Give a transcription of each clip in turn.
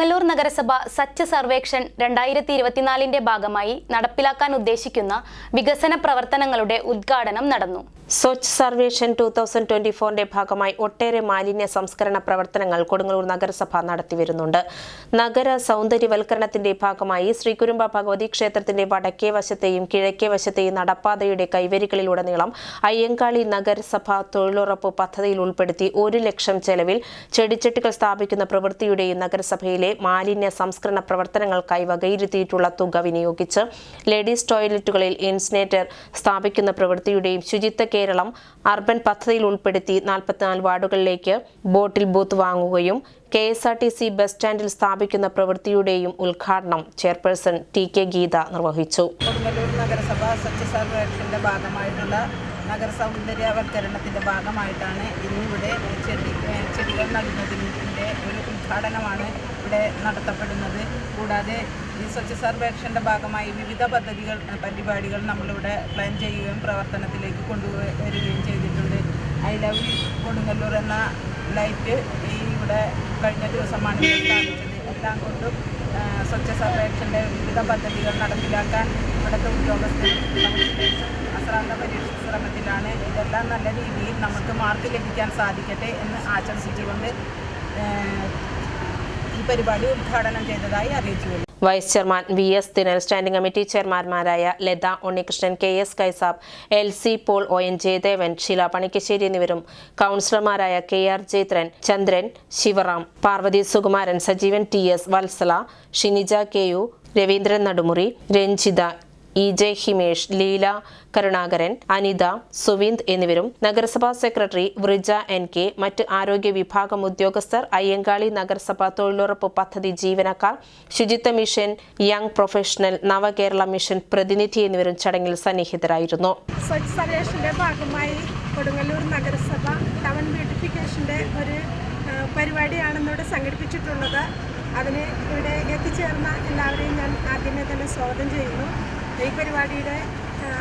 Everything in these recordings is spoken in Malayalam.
കൊടുങ്ങല്ലൂർ നഗരസഭ സച്ച് സർവേക്ഷൻ രണ്ടായിരത്തി ഇരുപത്തിനാലിന്റെ ഭാഗമായി നടപ്പിലാക്കാൻ ഉദ്ദേശിക്കുന്ന വികസന പ്രവർത്തനങ്ങളുടെ ഉദ്ഘാടനം നടന്നു. Swachh Survekshan two thousand twenty ഫോറിന്റെ ഭാഗമായി ഒട്ടേറെ മാലിന്യ സംസ്കരണ പ്രവർത്തനങ്ങൾ കൊടുങ്ങല്ലൂർ നഗരസഭ നടത്തിവരുന്നുണ്ട്. നഗര സൗന്ദര്യവൽക്കരണത്തിന്റെ ഭാഗമായി ശ്രീകുരുമ്പ ഭഗവതി ക്ഷേത്രത്തിന്റെ വടക്കേ വശത്തെയും കിഴക്കേ വശത്തെയും നടപ്പാതയുടെ കൈവരികളിലുടനീളം അയ്യങ്കാളി നഗരസഭ തൊഴിലുറപ്പ് പദ്ധതിയിൽ ഉൾപ്പെടുത്തി ഒരു ലക്ഷം ചെലവിൽ ചെടിച്ചട്ടികൾ സ്ഥാപിക്കുന്ന പ്രവൃത്തിയുടെയും നഗരസഭയിലെ മാലിന്യ സംസ്കരണ പ്രവർത്തനങ്ങൾക്കായി വകയിരുത്തിയിട്ടുള്ള തുക വിനിയോഗിച്ച് ലേഡീസ് ടോയ്ലറ്റുകളിൽ ഇൻസിനേറ്റർ സ്ഥാപിക്കുന്ന പ്രവൃത്തിയുടെയും ശുചിത്വ കേരളം അർബൻ പദ്ധതിയിൽ ഉൾപ്പെടുത്തി നാൽപ്പത്തിനാല് വാർഡുകളിലേക്ക് ബോട്ടിൽ ബൂത്ത് വാങ്ങുകയും K S R T C bus സ്റ്റാൻഡിൽ സ്ഥാപിക്കുന്ന പ്രവൃത്തിയുടെയും ഉദ്ഘാടനം ചെയർപേഴ്സൺ ടി കെ ഗീത നിർവഹിച്ചു. നഗരസഭ സ്വച്ഛ ഭാഗമായിട്ടുള്ള നഗര സൗന്ദര്യവൽക്കരണത്തിന്റെ ഭാഗമായിട്ടാണ് ഇന്നിവിടെ ചെടി ചെടികൾ നടുന്നതിന്റെ ഒരു ഉദ്ഘാടനമാണ് ഇവിടെ നടത്തപ്പെടുന്നത്. കൂടാതെ ഈ സ്വച്ഛ സർവേക്ഷന്റെ ഭാഗമായി വിവിധ പദ്ധതികൾ പരിപാടികൾ നമ്മളിവിടെ പ്ലാൻ ചെയ്യുകയും പ്രവർത്തനത്തിലേക്ക് കൊണ്ടുവരികയും ചെയ്തിട്ടുണ്ട്. ഐ ലവ് കൊടുങ്ങല്ലൂർ എന്ന ലൈറ്റ് ഈ ഇവിടെ കഴിഞ്ഞ ദിവസമാണ് സ്ഥാപിച്ചത്. എല്ലാം കൊണ്ടും സ്വച്ഛ സർവേക്ഷന്റെ വിവിധ പദ്ധതികൾ നടപ്പിലാക്കാൻ ഇവിടുത്തെ ഉദ്യോഗസ്ഥരും കൗൺസിലേഴ്സും പരീക്ഷ പരിശ്രമത്തിലാണ് ഇതെല്ലാം നല്ല രീതിയിൽ നമുക്ക് മാർക്ക് ലഭിക്കാൻ സാധിക്കട്ടെ എന്ന് ആശംസിച്ചുകൊണ്ട് ഈ പരിപാടി ഉദ്ഘാടനം ചെയ്തതായി അറിയിച്ചു vice chairman V S Dinal standing committee ചെയർമാൻമാരായ Latha Unnikrishnan K S Kaisab L C Paul O N Jayadevan Sheela Panikkassery എന്നിവരും കൗൺസിലർമാരായ K R Jayathran Chandran Sivaram Parvathy Sukumaran Sajeevan T S Vatsala Shinija K U Raveendran Nadumuri Ranjitha E J Himesh Leela Karunakaran Anitha Suvind എന്നിവരും നഗരസഭാ സെക്രട്ടറി വൃജ എൻ കെ മറ്റ് ആരോഗ്യ വിഭാഗം ഉദ്യോഗസ്ഥർ അയ്യങ്കാളി നഗരസഭ തൊഴിലുറപ്പ് പദ്ധതി ജീവനക്കാർ ശുചിത്വ mission young professional Navakerala mission പ്രതിനിധി എന്നിവരും ചടങ്ങിൽ സന്നിഹിതരായിരുന്നു. ഭാഗമായി കൊടുങ്ങല്ലൂർ നഗരസഭ ടൗൺ ബ്യൂട്ടിഫിക്കേഷന്റെ ഒരു ആ, പരിപാടിയാണ് ഇന്നിവിടെ സംഘടിപ്പിച്ചിട്ടുള്ളത്. അതിന് ഇവിടെ എത്തിച്ചേർന്ന എല്ലാവരെയും ഞാൻ ആദ്യമേ തന്നെ സ്വാഗതം ചെയ്യുന്നു. ഈ പരിപാടിയുടെ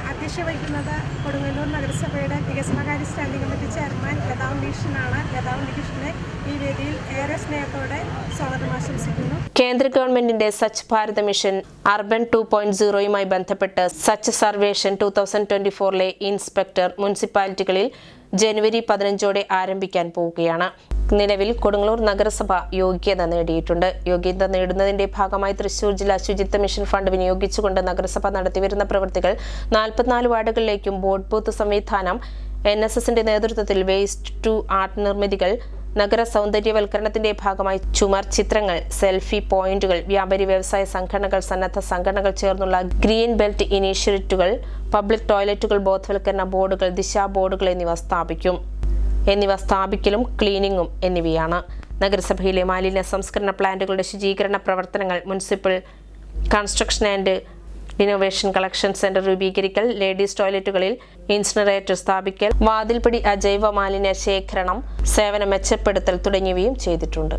അധ്യക്ഷ വഹിക്കുന്നത് കൊടുങ്ങല്ലൂർ നഗരസഭയുടെ വികസനകാര്യ സ്റ്റാൻഡിംഗ് കമ്മിറ്റി ചെയർമാൻ ലതാ ഉണ്ണീഷനാണ് ലതാ ഉണ്ണികൃഷ്ണനെ ഈ വേദിയിൽ ഏറെ സ്നേഹത്തോടെ സ്വാഗതം ആശംസിക്കുന്നു. കേന്ദ്ര ഗവൺമെന്റിന്റെ Swachh Bharat mission urban two point സീറോയുമായി ബന്ധപ്പെട്ട് Swachh Survekshan two thousand twenty ഫോറിലെ inspector മുനിസിപ്പാലിറ്റികളിൽ ജനുവരി പതിനഞ്ചോടെ ആരംഭിക്കാൻ പോവുകയാണ്. നിലവിൽ കൊടുങ്ങല്ലൂർ നഗരസഭ യോഗ്യത നേടിയിട്ടുണ്ട്. യോഗ്യത നേടുന്നതിന്റെ ഭാഗമായി തൃശൂർ ജില്ലാ ശുചിത്വ മിഷൻ ഫണ്ട് വിനിയോഗിച്ചുകൊണ്ട് നഗരസഭ നടത്തിവരുന്ന പ്രവൃത്തികൾ നാൽപ്പത്തിനാല് വാർഡുകളിലേക്കും ബോർഡ് ബൂത്ത് സംവിധാനം എൻ എസ് എസിന്റെ നേതൃത്വത്തിൽ വേസ്റ്റ് ടു ആർട്ട് നിർമ്മിതികൾ നഗര സൗന്ദര്യവൽക്കരണത്തിന്റെ ഭാഗമായി ചുമർ ചിത്രങ്ങൾ സെൽഫി പോയിന്റുകൾ വ്യാപാരി വ്യവസായ സംഘടനകൾ സന്നദ്ധ സംഘടനകൾ ചേർന്നുള്ള ഗ്രീൻ ബെൽറ്റ് ഇനീഷ്യേറ്റീവുകൾ പബ്ലിക് ടോയ്ലറ്റുകൾ ബോധവൽക്കരണ ബോർഡുകൾ ദിശാ ബോർഡുകൾ എന്നിവ സ്ഥാപിക്കും. എന്നിവ സ്ഥാപിക്കലും ക്ലീനിങ്ങും എന്നിവയാണ്. നഗരസഭയിലെ മാലിന്യ സംസ്കരണ പ്ലാന്റുകളുടെ ശുചീകരണ പ്രവർത്തനങ്ങൾ municipal construction and innovation collection centre രൂപീകരിക്കൽ ladies ടോയ്ലറ്റുകളിൽ ഇൻസിനറേറ്റർ സ്ഥാപിക്കൽ വാതിൽപ്പടി അജൈവ മാലിന്യ ശേഖരണം സേവനം മെച്ചപ്പെടുത്തൽ തുടങ്ങിയവയും ചെയ്തിട്ടുണ്ട്.